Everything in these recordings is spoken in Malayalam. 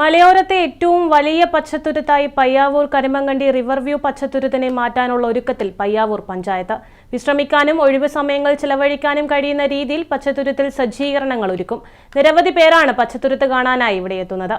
മലയോരത്തെ ഏറ്റവും വലിയ പച്ചത്തുരുത്തായി പയ്യാവൂർ കരിമങ്കണ്ടി റിവർ വ്യൂ പച്ചത്തുരുത്തിനെ മാറ്റാനുള്ള ഒരുക്കത്തിൽ പയ്യാവൂർ പഞ്ചായത്ത്. വിശ്രമിക്കാനും ഒഴിവ് സമയങ്ങൾ ചെലവഴിക്കാനും കഴിയുന്ന രീതിയിൽ പച്ചത്തുരുത്തിൽ സജ്ജീകരണങ്ങൾ ഒരുക്കും. നിരവധി പേരാണ് പച്ചത്തുരുത്ത് കാണാനായി ഇവിടെ എത്തുന്നത്.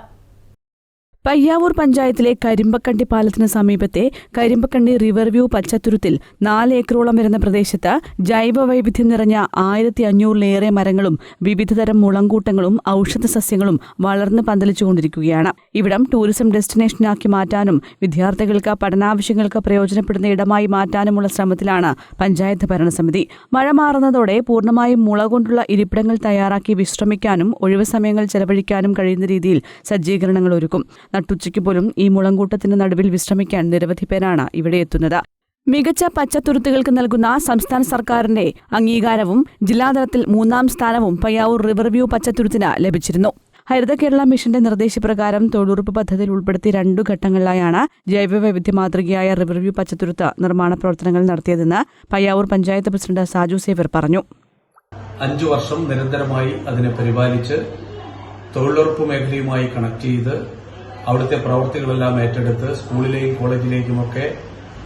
പയ്യാവൂർ പഞ്ചായത്തിലെ കരിമ്പക്കണ്ടി പാലത്തിന് സമീപത്തെ കരിമ്പക്കണ്ടി റിവർ വ്യൂ പച്ചത്തുരുത്തിൽ നാല് ഏക്കറോളം വരുന്ന പ്രദേശത്ത് ജൈവ വൈവിധ്യം നിറഞ്ഞ ആയിരത്തി അഞ്ഞൂറിലേറെ മരങ്ങളും വിവിധതരം മുളങ്കൂട്ടങ്ങളും ഔഷധ സസ്യങ്ങളും വളർന്ന് പന്തലിച്ചുകൊണ്ടിരിക്കുകയാണ്. ഇവിടം ടൂറിസം ഡെസ്റ്റിനേഷനാക്കി മാറ്റാനും വിദ്യാർത്ഥികൾക്ക് പഠനാവശ്യങ്ങൾക്ക് പ്രയോജനപ്പെടുന്ന ഇടമായി മാറ്റാനുമുള്ള ശ്രമത്തിലാണ് പഞ്ചായത്ത് ഭരണസമിതി. മഴ മാറുന്നതോടെ പൂർണമായും മുള കൊണ്ടുള്ള ഇരിപ്പിടങ്ങൾ തയ്യാറാക്കി വിശ്രമിക്കാനും ഒഴിവ് സമയങ്ങൾ ചെലവഴിക്കാനും കഴിയുന്ന രീതിയിൽ സജ്ജീകരണങ്ങൾ ഒരുക്കും. നട്ടുച്ചയ്ക്ക് പോലും ഈ മുളങ്കൂട്ടത്തിന്റെ നടുവിൽ വിശ്രമിക്കാൻ നിരവധി പേരാണ് ഇവിടെ എത്തുന്നത്. മികച്ച പച്ചത്തുരുത്തുകൾക്ക് നൽകുന്ന സംസ്ഥാന സർക്കാരിന്റെ അംഗീകാരവും ജില്ലാതലത്തിൽ മൂന്നാം സ്ഥാനവും പയ്യാവൂർ റിവർവ്യൂ പച്ചത്തുരുത്തിന് ലഭിച്ചിരുന്നു. ഹരിത കേരള മിഷന്റെ നിർദ്ദേശപ്രകാരം തൊഴിലുറപ്പ് പദ്ധതിയിൽ ഉൾപ്പെടുത്തി രണ്ടു ഘട്ടങ്ങളിലായാണ് ജൈവവൈവിധ്യ മാതൃകയായ റിവർവ്യൂ പച്ചത്തുരുത്ത് നിർമ്മാണ പ്രവർത്തനങ്ങൾ നടത്തിയതെന്ന് പയ്യാവൂർ പഞ്ചായത്ത് പ്രസിഡന്റ് സാജു സേവർ പറഞ്ഞു. അഞ്ചു വർഷം നിരന്തരമായി അതിനെ പരിപാലിച്ച് തൊഴിലുറപ്പ് മേഖലയുമായി കണക്ട് ചെയ്ത് അവിടുത്തെ പ്രവർത്തികളെല്ലാം ഏറ്റെടുത്ത് സ്കൂളിലെയും കോളേജിലേക്കുമൊക്കെ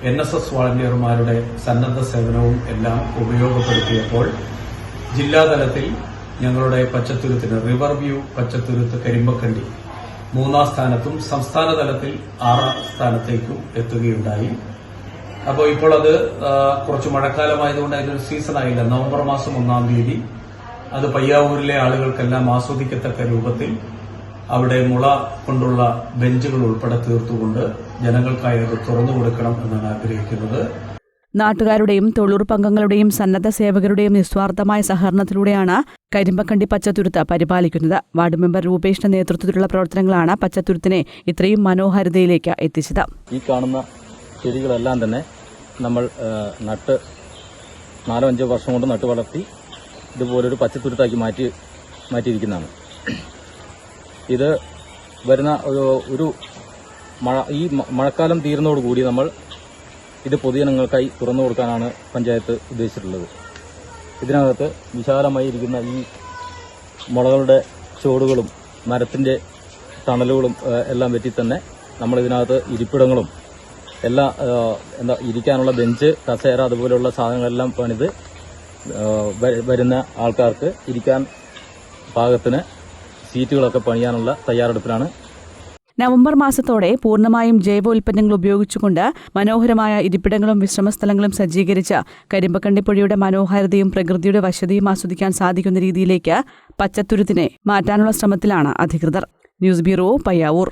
എൻ എസ് എസ് വാളണ്ടിയർമാരുടെ സന്നദ്ധ സേവനവും എല്ലാം ഉപയോഗപ്പെടുത്തിയപ്പോൾ ജില്ലാതലത്തിൽ ഞങ്ങളുടെ പച്ചത്തുരുത്തിന് റിവർ വ്യൂ പച്ചത്തുരുത്ത് കരിമ്പക്കണ്ടി മൂന്നാം സ്ഥാനത്തും സംസ്ഥാന തലത്തിൽ ആറാം സ്ഥാനത്തേക്കും എത്തുകയുണ്ടായി. അപ്പോൾ ഇപ്പോൾ അത് കുറച്ച് മഴക്കാലമായതുകൊണ്ട് അതിനൊരു സീസൺ ആയില്ല. നവംബർ മാസം ഒന്നാം തീയതി. അത് പയ്യാവൂരിലെ ആളുകൾക്കെല്ലാം ആസ്വദിക്കത്തക്ക രൂപത്തിൽ അവിടെ മുള കൊണ്ടുള്ള ബെഞ്ചുകൾ ഉൾപ്പെടെ തീർത്തുകൊണ്ട് ജനങ്ങൾക്കായി അത് തുറന്നു കൊടുക്കണം എന്നാണ് ആഗ്രഹിക്കുന്നത്. നാട്ടുകാരുടെയും തൊഴിലുറപ്പ് അംഗങ്ങളുടെയും സന്നദ്ധ സേവകരുടെയും നിസ്വാർത്ഥമായ സഹകരണത്തിലൂടെയാണ് കരിമ്പക്കണ്ടി പച്ചത്തുരുത്ത് പരിപാലിക്കുന്നത്. വാർഡ് മെമ്പർ രൂപേഷിന്റെ നേതൃത്വത്തിലുള്ള പ്രവർത്തനങ്ങളാണ് പച്ചത്തുരുത്തിനെ ഇത്രയും മനോഹാരിതയിലേക്ക് എത്തിച്ചത്. ഈ കാണുന്ന ചെടികളെല്ലാം തന്നെ നമ്മൾ നട്ട് നാലോ അഞ്ചോ വർഷം കൊണ്ട് നട്ട് വളർത്തി ഇതുപോലൊരു പച്ചത്തുരുത്താക്കി മാറ്റി മാറ്റിയിരിക്കുന്നതാണ്. ഇത് വരുന്ന ഒരു മഴ ഈ മഴക്കാലം തീരുന്നതോടുകൂടി നമ്മൾ ഇത് പൊതുജനങ്ങൾക്കായി തുറന്നു കൊടുക്കാനാണ് പഞ്ചായത്ത് ഉദ്ദേശിച്ചിട്ടുള്ളത്. ഇതിനകത്ത് വിശാലമായിരിക്കുന്ന ഈ മുളകളുടെ ചുവടുകളും മരത്തിന്റെ തണലുകളും എല്ലാം വെറ്റി തന്നെ നമ്മൾ ഇതിനകത്ത് ഇരിപ്പിടങ്ങളും എല്ലാ എന്താ ഇരിക്കാനുള്ള ബെഞ്ച് കസേര അതുപോലെയുള്ള സാധനങ്ങളെല്ലാം പണിത് വരുന്ന ആൾക്കാർക്ക് ഇരിക്കാൻ പാകത്തിന് സീറ്റുകളൊക്കെ പണിയാനുള്ള തയ്യാറെടുപ്പിലാണ്. നവംബർ മാസത്തോടെ പൂർണമായും ജൈവ ഉൽപ്പന്നങ്ങൾ ഉപയോഗിച്ചുകൊണ്ട് മനോഹരമായ ഇരിപ്പിടങ്ങളും വിശ്രമസ്ഥലങ്ങളും സജ്ജീകരിച്ച് കരിമ്പക്കണ്ടിപ്പുഴയുടെ മനോഹാരിതയും പ്രകൃതിയുടെ വശതയും ആസ്വദിക്കാൻ സാധിക്കുന്ന രീതിയിലേക്ക് പച്ചത്തുരുത്തിനെ മാറ്റാനുള്ള ശ്രമത്തിലാണ് അധികൃതർ. News bureau Payyavoor.